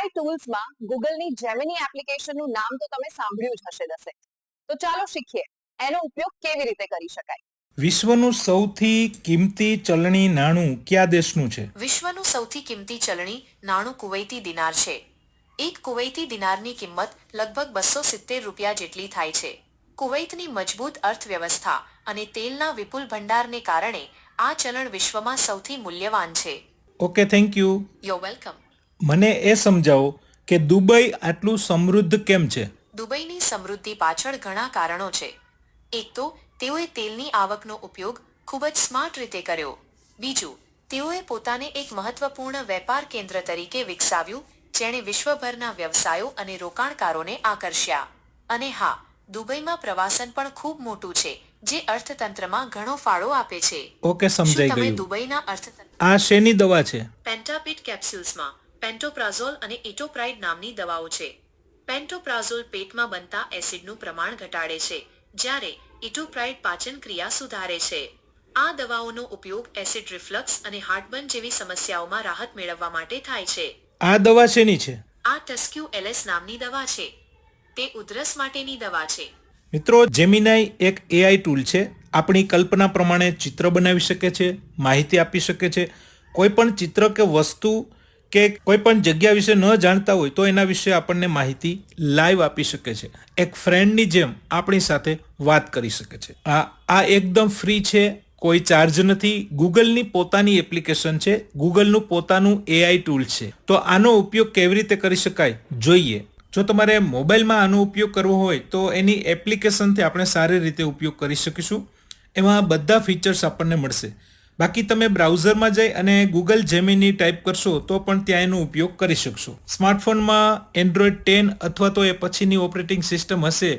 AI ટૂલ્સમાં ગૂગલની Gemini એપ્લિકેશનનું નામ તો તમે સાંભળ્યું જ હશે દસે. તો ચાલો શીખીએ એનો ઉપયોગ કેવી રીતે કરી શકાય? વિશ્વનું સૌથી કિંમતી ચલણી નાણું કયા દેશનું છે? વિશ્વનું સૌથી કિંમતી ચલણી નાણું કુવૈતી દિનાર છે. એક કુવૈતી દિનારની કિંમત લગભગ બસો સિત્તેર રૂપિયા જેટલી થાય છે. કુવૈતની મજબૂત અર્થવ્યવસ્થા અને તેલના વિપુલ ભંડારને કારણે આ ચલણ વિશ્વમાં સૌથી મૂલ્યવાન છે. Okay thank you you're welcome મને એ સમજાવો કે દુબઈ આટલું સમૃદ્ધ કેમ છે? દુબઈની સમૃદ્ધિ પાછળ ઘણા કારણો છે. એક તો તેઓએ તેલની આવકનો ઉપયોગ ખૂબ જ સ્માર્ટ રીતે કર્યો. બીજું તેઓએ પોતાને એક મહત્વપૂર્ણ વેપાર કેન્દ્ર તરીકે વિકસાવ્યું જેણે વિશ્વભરના વ્યવસાયો અને રોકાણકારોને આકર્ષ્યા. અને હા દુબઈમાં પ્રવાસન પણ ખૂબ મોટું છે જે અર્થતંત્રમાં ઘણો ફાળો આપે છે. ઓકે સમજાઈ તમે ગયું. દુબઈના અર્થતંત્ર આ શેની દવા છે? પેન્ટાપિટ કેપ્સ્યુલ્સમાં. પેન્ટોપ્રાઝોલ અને ઇટોપ્રાઇડ નામની દવાઓ છે. પેન્ટોપ્રાઝોલ પેટમાં બનતા એસિડનું પ્રમાણ ઘટાડે છે જ્યારે ઇટોપ્રાઇડ પાચન ક્રિયા સુધારે છે. આ દવાઓનો ઉપયોગ એસિડ રિફ્લક્સ અને હાર્ટબર્ન જેવી સમસ્યાઓમાં રાહત મેળવવા માટે થાય છે. આ દવા શેની છે? આ ટસ્ક્યુ એલએસ નામની દવા છે. તે ઉધરસ માટેની દવા છે. મિત્રો જેમિનાઈ એક એઆઈ ટૂલ છે. આપણી કલ્પના પ્રમાણે ચિત્ર બનાવી શકે છે માહિતી આપી શકે છે. કોઈ પણ ચિત્ર કે વસ્તુ કે કોઈ પણ જગ્યા વિશે ન જાણતા હોય તો એના વિશે આપણને માહિતી લાઈવ આપી શકે છે. એક ફ્રેન્ડની જેમ આપણી સાથે વાત કરી શકે છે. આ આ એકદમ ફ્રી છે, કોઈ ચાર્જ નથી. ગૂગલની પોતાની એપ્લિકેશન છે. ગૂગલનું પોતાનું એઆઈ ટૂલ છે. તો આનો ઉપયોગ કેવી રીતે કરી શકાય? જોઈએ. જો તમારે મોબાઈલમાં આનો ઉપયોગ કરવો હોય તો એની એપ્લિકેશનથી આપણે સારી રીતે ઉપયોગ કરી શકીશું. એમાં બધા ફીચર્સ આપણને મળશે. બાકી તમે બ્રાઉઝરમાં જઈ અને ગૂગલ જેમિની ટાઈપ કરશો તો પણ ત્યાં એનો ઉપયોગ કરી શકશો. સ્માર્ટફોનમાં એન્ડ્રોઈડ ટેન અથવા તો એ પછીની ઓપરેટિંગ સિસ્ટમ હશે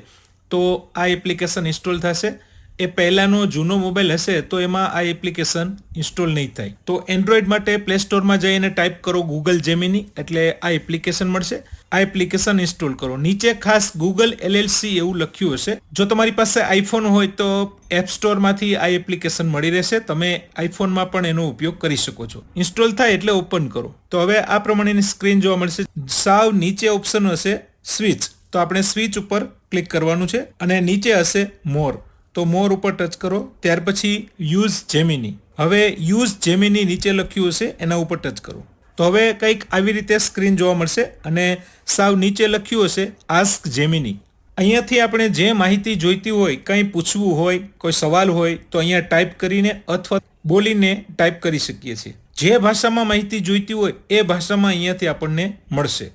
તો આ એપ્લિકેશન ઇન્સ્ટોલ થશે. એ પહેલાંનો જૂનો મોબાઈલ હશે તો એમાં આ એપ્લિકેશન ઇન્સ્ટોલ નહીં થાય. તો એન્ડ્રોઈડ માટે પ્લે સ્ટોરમાં જઈને ટાઈપ કરો ગૂગલ જેમિની એટલે આ એપ્લિકેશન મળશે. આ એપ્લિકેશન ઇન્સ્ટોલ કરો. નીચે ખાસ ગૂગલ એલએલસી એવું લખ્યું હશે. જો તમારી પાસે આઈફોન હોય તો એપ સ્ટોરમાંથી આ એપ્લિકેશન મળી રહેશે. તમે આઈફોનમાં પણ એનો ઉપયોગ કરી શકો છો. ઇન્સ્ટોલ થાય એટલે ઓપન કરો. તો હવે આ પ્રમાણેની સ્ક્રીન જોવા મળશે. સાવ નીચે ઓપ્શન હશે સ્વિચ તો આપણે સ્વિચ ઉપર ક્લિક કરવાનું છે અને નીચે હશે મોર તો મોર ઉપર ટચ કરો. ત્યાર પછી યુઝ જેમિની. હવે યુઝ જેમિની નીચે લખ્યું હશે, એના ઉપર ટચ કરો. તો હવે કંઈક આવી રીતે સ્ક્રીન જોવા મળશે અને સાવ નીચે લખ્યું હશે આસ્ક જેમિની અહીંયાથી આપણે જે માહિતી જોઈતી હોય, કંઈ પૂછવું હોય, કોઈ સવાલ હોય, તો અહીંયા ટાઈપ કરીને અથવા બોલીને ટાઈપ કરી શકીએ છીએ. જે ભાષામાં માહિતી જોઈતી હોય, એ ભાષામાં અહીંયાથી આપણને મળશે.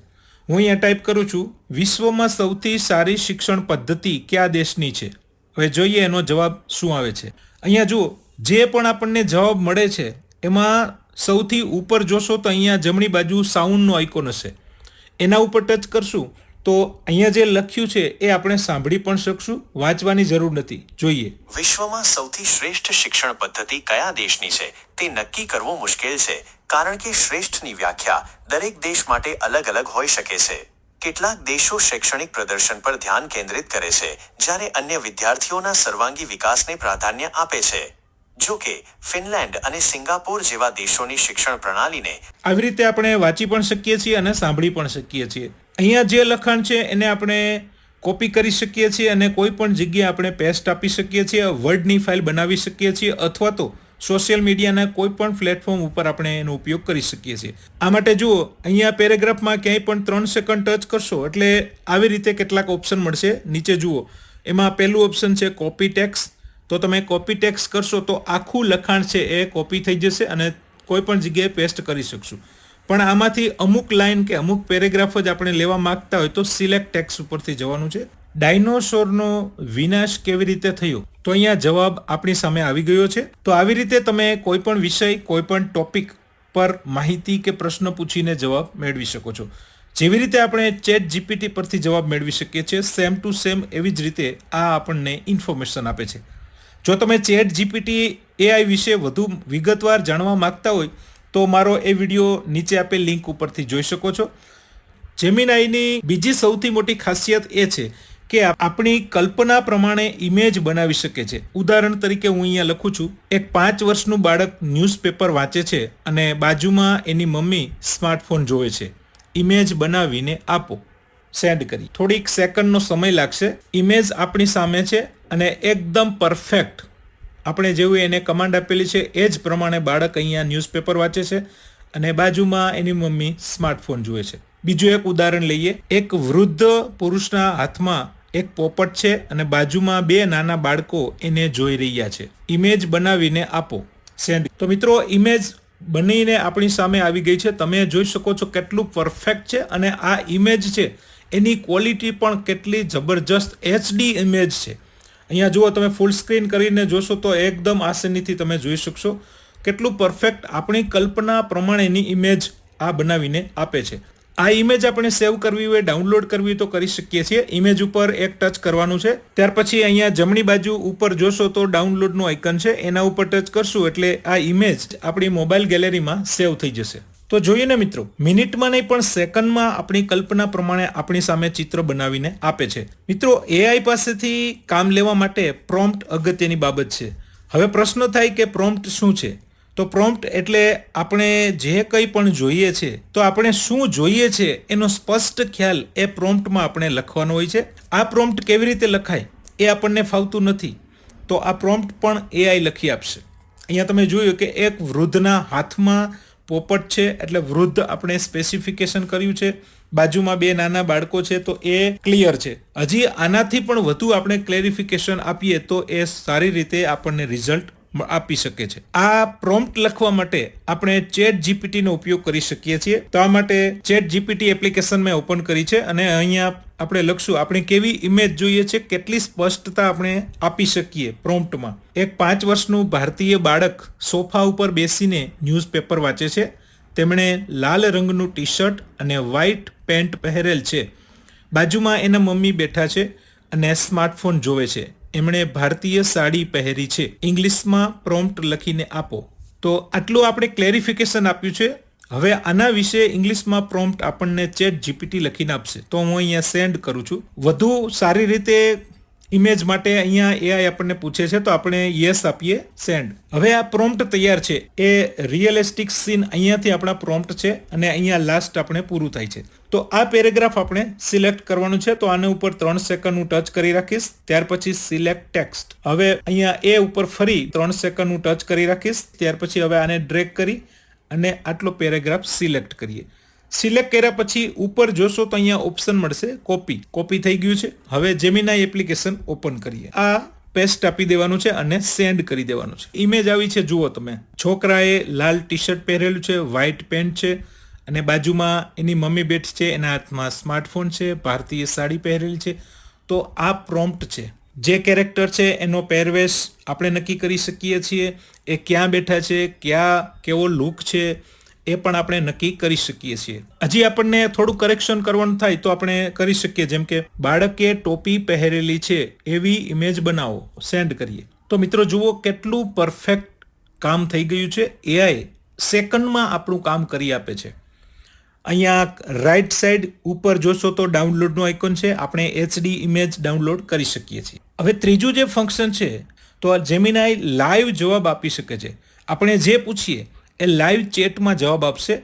હું અહીંયા ટાઈપ કરું છું, વિશ્વમાં સૌથી સારી શિક્ષણ પદ્ધતિ કયા દેશની છે? હવે જોઈએ એનો જવાબ શું આવે છે. અહીંયા જુઓ, જે પણ આપણને જવાબ મળે છે, એમાં સૌથી ઉપર જોશો તો અહીંયા જમણી બાજુ સાઉન્ડનો આઇકોન હશે. એના ઉપર ટચ કરશું તો અહીંયા જે લખ્યું છે એ આપણે સાંભળી પણ શકશું, વાંચવાની જરૂર નથી. જોઈએ. વિશ્વમાં સૌથી શ્રેષ્ઠ શિક્ષણ પદ્ધતિ કયા દેશની છે? તે નક્કી કરવું મુશ્કેલ છે, કારણ કે શ્રેષ્ઠની વ્યાખ્યા દરેક દેશ માટે અલગ અલગ હોઈ શકે છે. કેટલાક દેશો શૈક્ષણિક પ્રદર્શન પર ધ્યાન કેન્દ્રિત કરે છે, જ્યારે અન્ય વિદ્યાર્થીઓના સર્વાંગી વિકાસને પ્રાધાન્ય આપે છે. જો કે, ફિનલેન્ડ અને સિંગાપોર જેવા દેશોની શિક્ષણ પ્રણાલીને આવી રીતે આપણે વાંચી પણ શકીએ છીએ અને સાંભળી પણ શકીએ છીએ. અહીંયા જે લખાણ છે, એને આપણે કોપી કરી શકીએ છીએ અને કોઈ પણ જગ્યાએ આપણે પેસ્ટ આપી શકીએ છીએ વર્ડની ફાઇલ બનાવી શકીએ છીએ, અથવા તો સોશિયલ મીડિયાના કોઈ પણ પ્લેટફોર્મ ઉપર આપણે એનો ઉપયોગ કરી શકીએ છીએ. આ માટે જુઓ, અહીંયા પેરેગ્રાફમાં ક્યાંય પણ ત્રણ સેકન્ડ ટચ કરશો એટલે આવી રીતે કેટલાક ઓપ્શન મળશે. નીચે જુઓ, એમાં પહેલું ઓપ્શન છે કોપી ટેક્સ તો તમે કોપી ટેક્સ કરશો તો આખું લખાણ છે એ કોપી થઈ જશે અને કોઈ પણ જગ્યાએ પેસ્ટ કરી શકશું. પણ આમાંથી અમુક લાઇન કે અમુક પેરેગ્રાફ જ આપણે લેવા માંગતા હોય તો સિલેક્ટ ટેક્સ ઉપરથી જવાનું છે. ડાયનોસોરનો વિનાશ કેવી રીતે થયો? તો અહીંયા જવાબ આપણી સામે આવી ગયો છે. તો આવી રીતે તમે કોઈ પણ વિષય કોઈ પણ ટોપિક પર માહિતી કે પ્રશ્ન પૂછીને જવાબ મેળવી શકો છો. જેવી રીતે આપણે ચેટ જીપીટી પરથી જવાબ મેળવી શકીએ છીએ, સેમ ટુ સેમ એવી જ રીતે આ આપણને ઇન્ફોર્મેશન આપે છે. જો તમે ચેટ જીપીટી એઆઈ વિશે વધુ વિગતવાર જાણવા માંગતા હોય, તો મારો એ વીડિયો નીચે આપેલ લિંક ઉપરથી જોઈ શકો છો. જેમિનાઈની બીજી સૌથી મોટી ખાસિયત એ છે કે આપણી કલ્પના પ્રમાણે ઇમેજ બનાવી શકે છે. ઉદાહરણ તરીકે હું અહીંયા લખું છું, એક પાંચ વર્ષનું બાળક ન્યૂઝપેપર વાંચે છે અને બાજુમાં એની મમ્મી સ્માર્ટફોન જોવે છે. ઇમેજ બનાવીને આપો, સેન્ડ કરી. થોડીક સેકન્ડનો સમય લાગશે. ઇમેજ આપણી સામે છે અને એકદમ પરફેક્ટ. આપણે જેવું એને કમાન્ડ આપેલી છે એ જ પ્રમાણે બાળક અહીંયા ન્યૂઝપેપર વાંચે છે અને બાજુમાં એની મમ્મી સ્માર્ટફોન જુએ છે. બીજું એક ઉદાહરણ લઈએ. એક વૃદ્ધ પુરુષના હાથમાં એક પોપટ છે અને બાજુમાં બે નાના બાળકો એને જોઈ રહ્યા છે. ઇમેજ બનાવીને આપો. સેન્ડ. તો મિત્રો ઇમેજ બનીને આપણી સામે આવી ગઈ છે. તમે જોઈ શકો છો કેટલું પરફેક્ટ છે અને આ ઇમેજ છે, એની ક્વોલિટી પણ કેટલી જબરજસ્ત એચડી ઇમેજ છે. અહીંયા જુઓ, તમે ફૂલ સ્ક્રીન કરીને જોશો તો એકદમ આસાનીથી તમે જોઈ શકશો. કેટલું પરફેક્ટ આપણી કલ્પના પ્રમાણેની ઇમેજ આ બનાવીને આપે છે. આ ઇમેજ આપણે સેવ કરવી હોય ડાઉનલોડ કરવી તો કરી શકીએ છીએ. ઇમેજ ઉપર એક ટચ કરવાનું છે. ત્યાર પછી અહીંયા જમણી બાજુ ઉપર જોશો તો ડાઉનલોડનું આઇકન છે. એના ઉપર ટચ કરશું એટલે આ ઇમેજ આપણી મોબાઈલ ગેલેરીમાં સેવ થઈ જશે. તો જોઈએ ને મિત્રો, મિનિટમાં નહીં પણ સેકન્ડમાં આપણી કલ્પના પ્રમાણે આપણી સામે ચિત્ર બનાવીને આપે છે. મિત્રો એઆઈ પાસેથી કામ લેવા માટે પ્રોમ્પ્ટ અગત્યની બાબત છે. હવે પ્રશ્ન થાય કે પ્રોમ્પ્ટ શું છે? તો પ્રોમ્પ્ટ એટલે આપણે જે કંઈ પણ જોઈએ છે, તો આપણે શું જોઈએ છે એનો સ્પષ્ટ ખ્યાલ એ પ્રોમ્પ્ટમાં આપણે લખવાનો હોય છે. આ પ્રોમ્પ્ટ કેવી રીતે લખાય એ આપણને ફાવતું નથી. તો આ પ્રોમ્પ્ટ પણ એઆઈ લખી આપશે. અહીંયા તમે જોયું કે એક વૃદ્ધના હાથમાં પોપટ છે, એટલે વૃદ્ધ આપણે સ્પેસિફિકેશન કર્યું છે. બાજુમાં બે નાના બાળકો છે, તો એ ક્લિયર છે. હજી આનાથી પણ વધુ આપણે ક્લેરિફિકેશન આપીએ તો એ સારી રીતે આપણને રિઝલ્ટ આપી શકે છે. આ પ્રોમ્પ્ટ લખવા માટે આપણે ચેટ જીપીટીનો ઉપયોગ કરી શકીએ છીએ. તો આ માટે ચેટ જીપીટી એપ્લિકેશન મેં ઓપન કરી છે અને અહીંયા આપણે લખશું, આપણે કેવી ઇમેજ જોઈએ છે, કેટલી સ્પષ્ટતા આપણે આપી શકીએ પ્રોમ્પ્ટમાં એક પાંચ વર્ષનું ભારતીય બાળક સોફા ઉપર બેસીને ન્યૂઝપેપર વાંચે છે. તેમણે લાલ રંગનું ટી શર્ટ અને વ્હાઇટ પેન્ટ પહેરેલ છે. બાજુમાં એના મમ્મી બેઠા છે અને સ્માર્ટફોન જોવે છે. એમણે ભારતીય સાડી પહેરી છે. ઇંગ્લિશમાં પ્રોમ્પ્ટ લખીને આપો. તો આટલું આપણે ક્લેરિફિકેશન આપ્યું છે. હવે આના વિશે ઇંગ્લિશમાં પ્રોમ્પ્ટ આપણને ચેટ જીપીટી લખીને આપશે. તો હું અહીંયા સેન્ડ કરું છું. વધુ સારી રીતે ઇમેજ માટે અહીંયા એઆઈ આપણને પૂછે છે, તો આપણે યસ આપીએ સેન્ડ હવે આ પ્રોમ્પ્ટ તૈયાર છે. એ રિયલિસ્ટિક સીન અહીંયાથી આપણા પ્રોમ્પ્ટ છે અને અહીંયા લાસ્ટ આપણે પૂરું થાય છે. તો આ પેરેગ્રાફ આપણે સિલેક્ટ કરવાનું છે, તો આના ઉપર ત્રણ સેકન્ડ હું ટચ કરી રાખીશ, ત્યાર પછી સિલેક્ટ ટેક્સ્ટ હવે અહીંયા એ ઉપર ફરી ત્રણ સેકન્ડ હું ટચ કરી રાખીશ, ત્યાર પછી હવે આને ડ્રેક કરી અને આટલો પેરેગ્રાફ સિલેક્ટ કરીએ. સિલેક્ટ કર્યા પછી ઉપર જોશો તો અહીંયા ઓપ્શન મળશે કોપી કોપી થઈ ગયું છે. હવે જેમિનાઈ એપ્લિકેશન ઓપન કરીએ. આ પેસ્ટ આપી દેવાનું છે અને સેન્ડ કરી દેવાનું છે. ઇમેજ આવી છે, જુઓ તમે. છોકરાએ લાલ ટી શર્ટ પહેરેલું છે વ્હાઇટ પેન્ટ છે, અને બાજુમાં એની મમ્મી બેઠ છે, એના હાથમાં સ્માર્ટફોન છે, ભારતીય સાડી પહેરેલી છે. તો આ પ્રોમ્પ્ટ છે. જે કેરેક્ટર છે, એનો પહેરવેશ આપણે નક્કી કરી શકીએ છીએ. એ ક્યાં બેઠા છે, ક્યાં કેવો લુક છે એ પણ આપણે નક્કી કરી શકીએ છીએ. હજી આપણને થોડું કરેક્શન કરવાનું થાય તો આપણે કરી શકીએ. જેમ કે, બાળકે ટોપી પહેરેલી છે, એવી ઇમેજ બનાવો સેન્ડ કરીએ. તો મિત્રો, જુઓ કેટલું પરફેક્ટ કામ થઈ ગયું છે. એઆઈ સેકન્ડમાં આપણું કામ કરી આપે છે. અહીંયા રાઈટ સાઈડ ઉપર જોશો તો ડાઉનલોડનું આઇકોન છે. આપણે એચડી ઇમેજ ડાઉનલોડ કરી શકીએ છીએ. હવે ત્રીજું જે ફંક્શન છે, તો આ જેમિનાઈ લાઈવ જવાબ આપી શકે છે. આપણે જે પૂછીએ એ લાઈવ ચેટમાં જવાબ આપશે.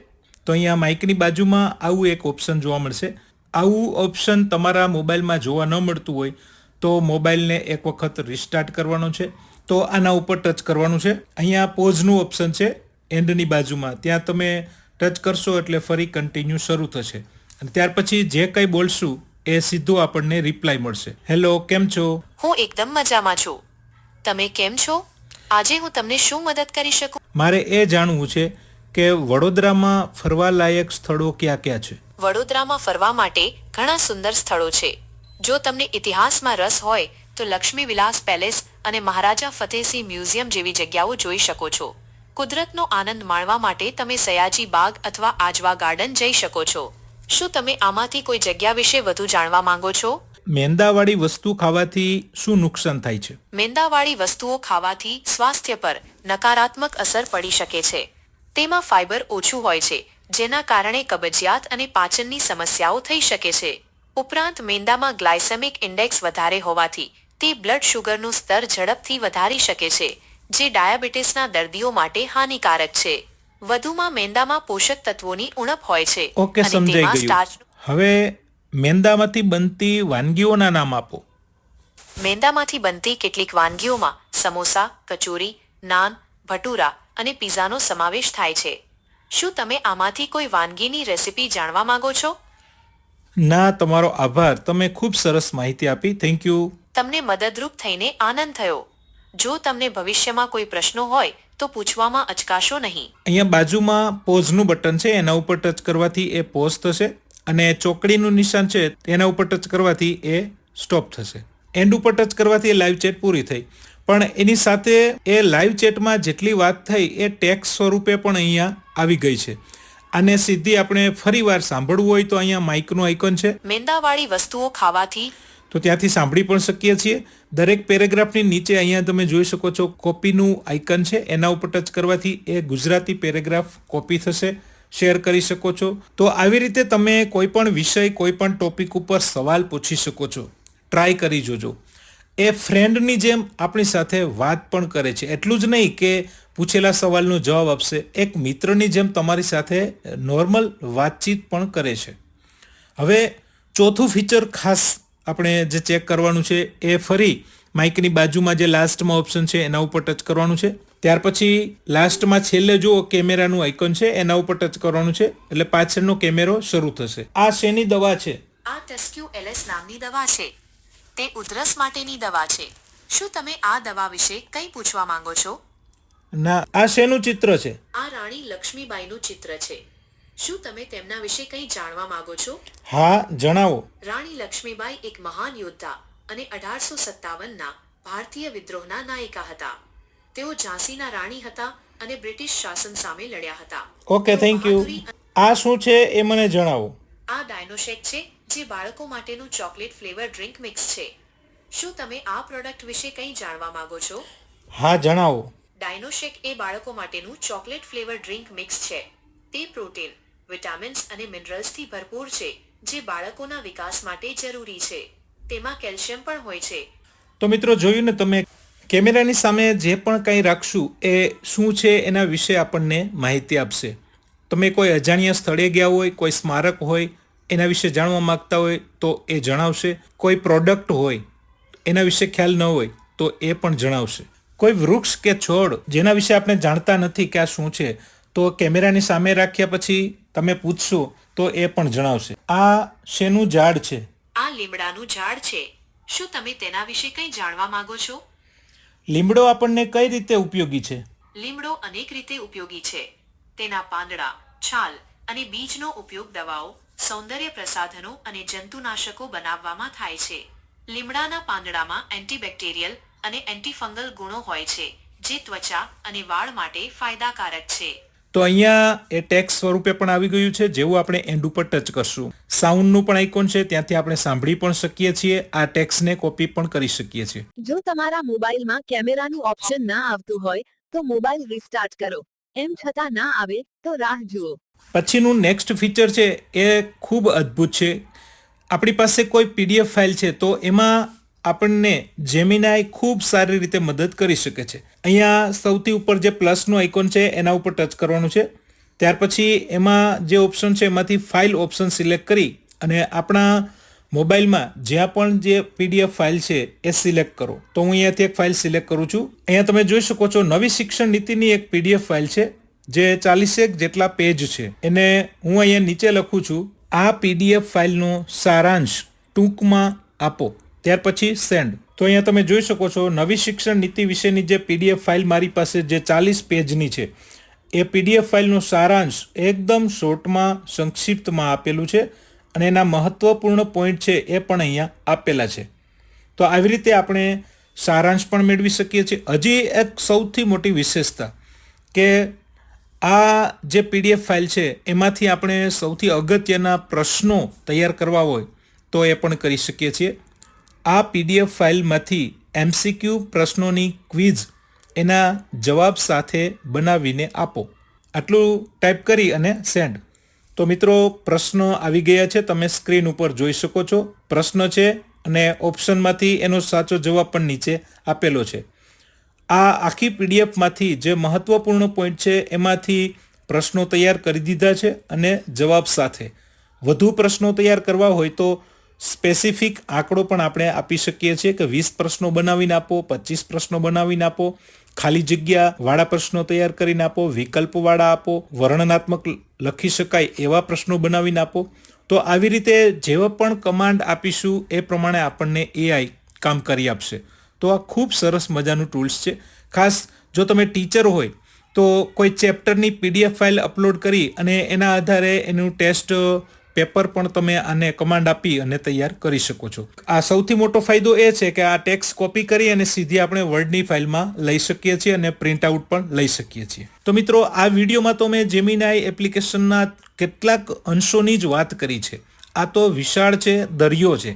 તો અહીંયા માઇકની બાજુમાં આવું એક ઓપ્શન જોવા મળશે. આવું ઓપ્શન તમારા મોબાઈલમાં જોવા ન મળતું હોય તો મોબાઈલને એક વખત રિસ્ટાર્ટ કરવાનો છે. તો આના ઉપર ટચ કરવાનું છે. અહીંયા પોઝનું ઓપ્શન છે એન્ડની બાજુમાં. ત્યાં તમે ટચ કરશો એટલે ફરી કન્ટિન્યુ શરૂ થશે. અને ત્યાર પછી જે કંઈ બોલશું એ સીધું આપણને રિપ્લાય મળશે. હેલો કેમ છો? હું એકદમ મજામાં છું. તમે કેમ છો? આજે હું તમને શું મદદ કરી શકું? મારે એ જાણવું છે કે વડોદરામાં ફરવાલાયક સ્થળો ક્યાં ક્યાં છે? વડોદરામાં ફરવા માટે ઘણા સુંદર સ્થળો છે. જો તમને ઇતિહાસમાં રસ હોય તો લક્ષ્મી વિલાસ પેલેસ અને મહારાજા ફતેહસિંહ મ્યુઝિયમ જેવી જગ્યાઓ જોઈ શકો છો. કુદરતનો આનંદ માણવા માટે તમે સયાજી બાગ અથવા આજવા ગાર્ડન જઈ શકો છો. શું તમે આમાંથી કોઈ જગ્યા વિશે વધુ જાણવા માંગો છો? મેંદાવાળી વસ્તુ ખાવાથી શું નુકસાન થાય છે? મેંદાવાળી વસ્તુઓ ખાવાથી સ્વાસ્થ્ય પર નકારાત્મક અસર પડી શકે છે. તેમાં ફાઇબર ઓછું હોય છે જેના કારણે કબજિયાત અને પાચનની સમસ્યાઓ થઈ શકે છે. ઉપરાંત મેંદામાં ગ્લાયસેમિક ઇન્ડેક્સ વધારે હોવાથી તે બ્લડ શુગરનું સ્તર ઝડપથી વધારી શકે છે જે ડાયાબિટીસના દર્દીઓ માટે હાનિકારક છે. વધુમાં મેંદામાં પોષક તત્વોની ઉણપ હોય છે ઓકે સમજાઈ ગયું. હવે મેંદામાંથી બનતી વાનગીઓના નામ આપો. મેંદામાંથી બનતી કેટલીક વાનગીઓમાં સમોસા કચોરી નાન ભટુરા અને પીઝાનો સમાવેશ થાય છે. શું તમે આમાંથી કોઈ વાનગીની રેસિપી જાણવા માંગો છો? ના તમારો આભાર. તમે ખૂબ સરસ માહિતી આપી. થેન્ક યુ તમને મદદરૂપ થઈને આનંદ થયો. જો તમને ભવિષ્યમાં કોઈ પ્રશ્નો હોય તો પૂછવામાં અચકાશો નહીં. અહીંયા બાજુમાં પોઝનું બટન છે. એના ઉપર ટચ કરવાથી એ પોઝ થશે. અને ચોકડીનું નિશાન છે એના ઉપર ટચ કરવાથી એ સ્ટોપ થશે. એન્ડ ઉપર ટચ કરવાથી એ લાઈવ ચેટ પૂરી થઈ. પણ એની સાથે એ લાઈવ ચેટમાં જેટલી વાત થઈ એ ટેક્સ સ્વરૂપે પણ અહીંયા આવી ગઈ છે. અને સીધી આપણે ફરીવાર સાંભળવું હોય તો અહીંયા માઇકનું આઇકોન છે. મેંદાવાળી વસ્તુઓ ખાવાથી તો ત્યાંથી સાંભળી પણ શકીએ છીએ. દરેક પેરેગ્રાફની નીચે અહીંયા તમે જોઈ શકો છો કોપીનું આઇકન છે. એના ઉપર ટચ કરવાથી એ ગુજરાતી પેરેગ્રાફ કોપી થશે. શેર કરી શકો છો. તો આવી રીતે તમે કોઈ પણ વિષય કોઈ પણ ટોપિક ઉપર સવાલ પૂછી શકો છો. ટ્રાય કરી જોજો. એ ફ્રેન્ડની જેમ આપણી સાથે વાત પણ કરે છે. એટલું જ નહીં કે પૂછેલા સવાલનો જવાબ આપશે. એક મિત્રની જેમ તમારી સાથે નોર્મલ વાતચીત પણ કરે છે. હવે ચોથું ફીચર ખાસ આપણે જે ચેક કરવાનું છે એ ફરી માઇકની બાજુમાં જે લાસ્ટમાં ઓપ્શન છે એના ઉપર ટચ કરવાનું છે. ત્યાર પછી લાસ્ટમાં છેલ્લે જુઓ કેમેરાનું આઇકોન છે એના ઉપર ટચ કરવાનું છે એટલે પાછળનો કેમેરો શરૂ થશે. આ શેની દવા છે? આ ટેસ્ક્યુ એલએસ નામની દવા છે. તે ઉધરસ માટેની દવા છે. શું તમે આ દવા વિશે કંઈ પૂછવા માંગો છો? ના આ શેનું ચિત્ર છે? આ રાણી લક્ષ્મીબાઈનું ચિત્ર છે. શું તમે તેમના વિશે કંઈ જાણવા માંગો છો? હા જણાવો. રાણી લક્ષ્મીબાઈ એક મહાન યોદ્ધા. અને અઢારસો સત્તાવનના ભારતીય વિદ્રોહના નાયિકા હતા. તેઓ ઝાંસીના રાણી હતા અને બ્રિટિશ શાસન સામે લડ્યા હતા. ઓકે થેન્ક યુ આ શું છે એ મને જણાવો. આ ડાયનોશેક છે જે બાળકો માટેનું ચોકલેટ ફ્લેવર ડ્રિંક મિક્સ છે. શું તમે આ પ્રોડક્ટ વિશે કંઈ જાણવા માંગો છો? હા જણાવો. ડાયનોશેક એ બાળકો માટેનું ચોકલેટ ફ્લેવર ડ્રિંક મિક્સ છે. તે પ્રોટીન વિટામિન્સ અને મિનરલ્સથી ભરપૂર છે જે બાળકોના વિકાસ માટે જરૂરી છે. તેમાં કેલ્શિયમ પણ હોય છે. તો મિત્રો જોયું ને તમે, કેમેરાની સામે જે પણ કંઈ રાખશું એ શું છે એના વિશે આપણને માહિતી આપશે. તમે કોઈ અજાણ્યા સ્થળે ગયા હોય, કોઈ સ્મારક હોય, એના વિશે જાણવા માગતા હોય તો એ જણાવશે. કોઈ પ્રોડક્ટ હોય, એના વિશે ખ્યાલ ન હોય તો એ પણ જણાવશે. કોઈ વૃક્ષ કે છોડ જેના વિશે આપણે જાણતા નથી કે આ શું છે, તો કેમેરાની સામે રાખ્યા પછી તમે પૂછશો તો એ પણ જણાવશે. આ શેનું ઝાડ છે? આ લીમડાનું ઝાડ છે. શું તમે તેના વિશે કંઈ જાણવા માંગો છો? લીમડો આપણને કઈ રીતે ઉપયોગી છે? લીમડો અનેક રીતે ઉપયોગી છે. તેના પાંદડા છાલ અને બીજનો ઉપયોગ દવાઓ સૌંદર્ય પ્રસાધનો અને જંતુનાશકો બનાવવામાં થાય છે. લીમડાના પાંદડામાં એન્ટીબેક્ટેરિયલ અને એન્ટીફંગલ ગુણો હોય છે જે ત્વચા અને વાળ માટે ફાયદાકારક છે. તો અહીંયા એ ટેક્સ સ્વરૂપે પણ આવી ગયું છે જેવું આપણે એન્ડ ઉપર ટચ કરશું. સાઉન્ડનું પણ આઇકોન છે ત્યાંથી આપણે સાંભળી પણ શકીએ છીએ આ ટેક્સને કોપી પણ કરી શકીએ છીએ. જો તમારા મોબાઈલમાં કેમેરાનું ઓપ્શન ના આવતું હોય તો મોબાઈલ રિસ્ટાર્ટ કરો. એમ છતાં ના આવે તો રાહ જુઓ. પછીનું નેક્સ્ટ ફીચર છે એ ખૂબ અદ્ભુત છે. આપણી પાસે કોઈ પીડીએફ ફાઇલ છે તો એમાં આપણને જેમિનાય ખૂબ સારી રીતે મદદ કરી શકે છે. અહીંયા સૌથી ઉપર જે પ્લસનો આઇકોન છે, એના ઉપર ટચ કરવાનું છે. ત્યાર પછી એમાં જે ઓપ્શન છે, એમાંથી ફાઇલ ઓપ્શન સિલેક્ટ કરી અને આપણા મોબાઈલમાં જ્યાં પણ જે પીડીએફ ફાઇલ છે, એ સિલેક્ટ કરો. તો હું અહીંયાથી એક ફાઇલ સિલેક્ટ કરું છું. અહીંયા તમે જોઈ શકો છો, નવી શિક્ષણ નીતિની એક પીડીએફ ફાઇલ છે, જે ચાલીસેક જેટલા પેજ છે. એને હું અહીંયા નીચે લખું છું. આ પીડીએફ ફાઇલનો સારાંશ ટૂંકમાં આપો. ત્યાર પછી સેન્ડ તો અહીંયા તમે જોઈ શકો છો, નવી શિક્ષણ નીતિ વિશેની જે પીડીએફ ફાઇલ મારી પાસે જે ચાલીસ પેજની છે, એ પીડીએફ ફાઇલનો સારાંશ એકદમ શોર્ટમાં સંક્ષિપ્તમાં આપેલું છે અને એના મહત્વપૂર્ણ પોઈન્ટ છે એ પણ અહીંયા આપેલા છે. તો આવી રીતે આપણે સારાંશ પણ મેળવી શકીએ છીએ. હજી એક સૌથી મોટી વિશેષતા કે આ જે પીડીએફ ફાઇલ છે, એમાંથી આપણે સૌથી અગત્યના પ્રશ્નો તૈયાર કરવા હોય તો એ પણ કરી શકીએ છીએ. આ પીડીએફ ફાઇલમાંથી એમસીક્યુ પ્રશ્નોની ક્વિઝ એના જવાબ સાથે બનાવીને આપો. આટલું ટાઈપ કરી અને સેન્ડ. તો મિત્રો, પ્રશ્ન આવી ગયા છે. તમે સ્ક્રીન ઉપર જોઈ શકો છો. પ્રશ્ન છે અને ઓપ્શનમાંથી એનો સાચો જવાબ પણ નીચે આપેલો છે. આ આખી પીડીએફમાંથી જે મહત્વપૂર્ણ પોઈન્ટ છે, એમાંથી પ્રશ્નો તૈયાર કરી દીધા છે અને જવાબ સાથે. વધુ પ્રશ્નો તૈયાર કરવા હોય તો સ્પેસિફિક આંકડો પણ આપણે આપી શકીએ છીએ કે વીસ પ્રશ્નો બનાવીને આપો, પચીસ પ્રશ્નો બનાવીને આપો, ખાલી જગ્યા વાળા પ્રશ્નો તૈયાર કરીને આપો વિકલ્પવાળા આપો, વર્ણનાત્મક લખી શકાય એવા પ્રશ્નો બનાવીને આપો. તો આવી રીતે જેવા પણ કમાન્ડ આપીશું એ પ્રમાણે આપણને એઆઈ કામ કરી આપશે. તો આ ખૂબ સરસ મજાનું ટૂલ્સ છે. ખાસ જો તમે ટીચર હોય, તો કોઈ ચેપ્ટરની પીડીએફ ફાઇલ અપલોડ કરી અને એના આધારે એનું ટેસ્ટ પેપર પણ તમે આને કમાન્ડ આપી અને તૈયાર કરી શકો છો. આ સૌથી મોટો ફાયદો એ છે કે આ ટેક્સ કોપી કરી અને સીધી આપણે વર્ડની ફાઇલમાં લઈ શકીએ છીએ અને પ્રિન્ટ આઉટ પણ લઈ શકીએ છીએ. તો મિત્રો, આ વિડીયોમાં તો મેં જેમિનાઈ એપ્લિકેશનના કેટલાક અંશોની જ વાત કરી છે. આ તો વિશાળ છે, દરિયો છે.